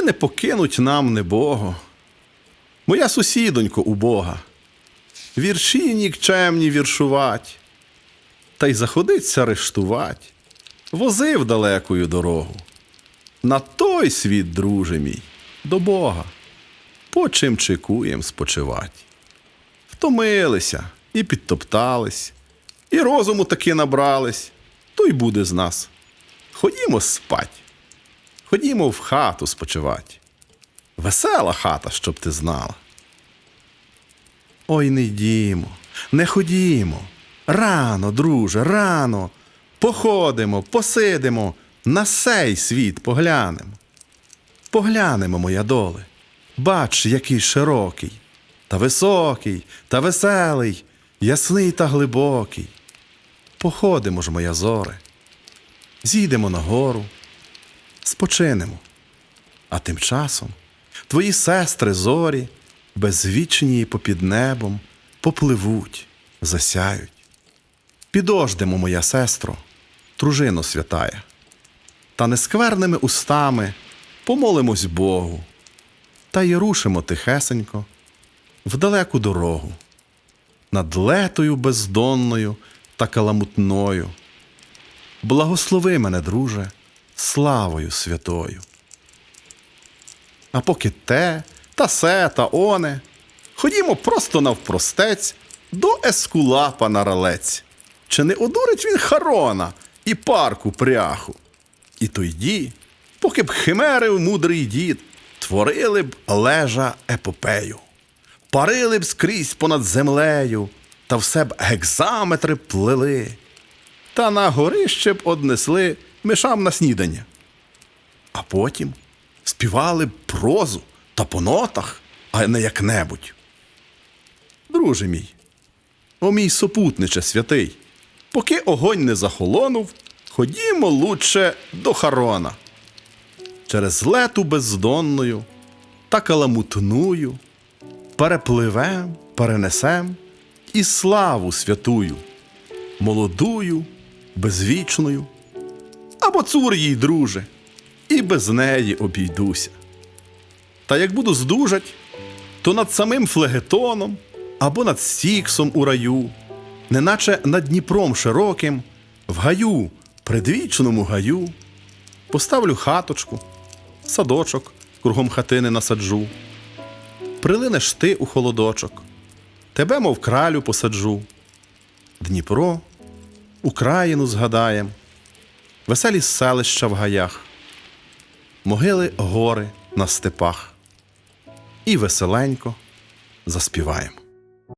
чи не покинуть нам небого. Моя сусідонько убога, вірші нікчемні віршувать, та й заходиться рештувать, возив далекою дорогу. На той світ, друже мій, до Бога, по чим чекуєм спочивать. Втомилися і підтоптались, і розуму таки набрались, то й буде з нас. Ходімо спать, ходімо в хату спочивать. Весела хата, щоб ти знала. Ой, не йдімо, не ходімо. Рано, друже, рано. Походимо, посидимо, на сей світ поглянемо. Поглянемо, моя доле, бач, який широкий, та високий, та веселий, ясний та глибокий. Походимо ж, моя зоре, зійдемо на гору, спочинемо. А тим часом твої сестри зорі, безвічні попід небом, попливуть, засяють. Підождемо, моя сестро, дружино святая, та нескверними устами помолимось Богу, та й рушимо тихесенько в далеку дорогу, над летою бездонною та каламутною. Благослови мене, друже, славою святою. А поки те, та се, та оне, ходімо просто навпростець до Ескулапа на ралець. Чи не одурить він Харона і парку пряху? І тоді, поки б химерив мудрий дід, творили б лежа епопею, парили б скрізь понад землею, та все б гекзаметри плели, та на горище б однесли мишам на снідання а потім співали прозу та по нотах, а не як-небудь. Друже мій, о мій сопутниче святий, поки огонь не захолонув, ходімо лучше до Харона. Через лету бездонною та каламутною перепливем, перенесем і славу святую, молодую, безвічною або цур їй, друже, і без неї обійдуся. Та як буду здужать, то над самим флегетоном або над стіксом у раю, неначе над Дніпром широким, в гаю, предвічному гаю, поставлю хаточку, садочок кругом хатини насаджу. Прилинеш ти у холодочок, тебе, мов кралю, посаджу. Дніпро, Україну згадаєм, веселі селища в гаях, могили гори на степах. І веселенько заспіваємо.